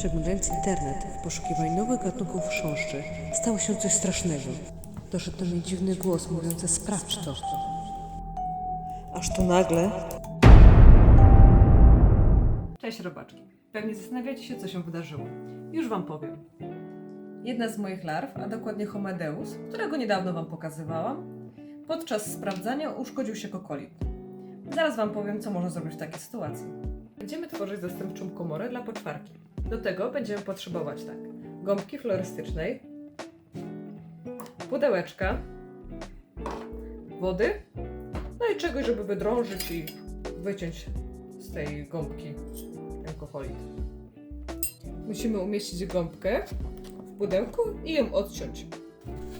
Przeglądając internet w poszukiwaniu nowych gatunków chrząszczy, stało się coś strasznego. Doszedł do mnie dziwny głos mówiący sprawdź to. Aż tu nagle Cześć robaczki. Pewnie zastanawiacie się, co się wydarzyło. Już Wam powiem. Jedna z moich larw, a dokładnie Homedeus, którego niedawno Wam pokazywałam, podczas sprawdzania uszkodził się kokolit. Zaraz Wam powiem, co można zrobić w takiej sytuacji. Będziemy tworzyć zastępczą komorę dla poczwarki. Do tego będziemy potrzebować tak, gąbki florystycznej, pudełeczka, wody, no i czegoś, żeby wydrążyć i wyciąć z tej gąbki alkoholik. Musimy umieścić gąbkę w pudełku i ją odciąć.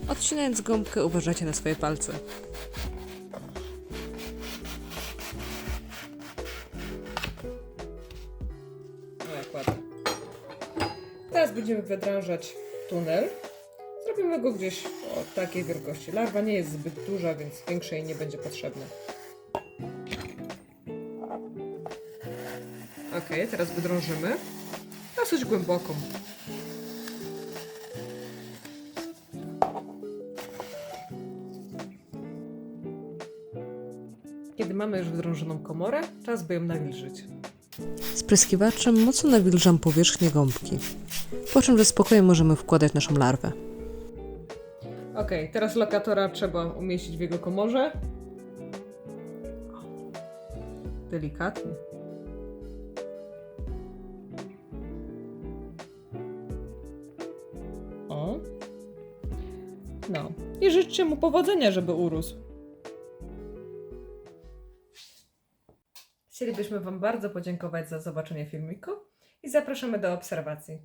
Odcinając gąbkę, uważajcie na swoje palce. No jak ładnie. Teraz będziemy wydrążać tunel. Zrobimy go gdzieś o takiej wielkości. Larwa nie jest zbyt duża, więc większej nie będzie potrzebne. Ok, teraz wydrążymy. Dosyć głęboką. Kiedy mamy już wydrążoną komorę, czas by ją nawilżyć. Spryskiwaczem mocno nawilżam powierzchnię gąbki, po czym ze spokojem możemy wkładać naszą larwę. Ok, teraz lokatora trzeba umieścić w jego komorze. Delikatnie. O. No. I życzcie mu powodzenia, żeby urósł. Chcielibyśmy Wam bardzo podziękować za zobaczenie filmiku i zapraszamy do obserwacji.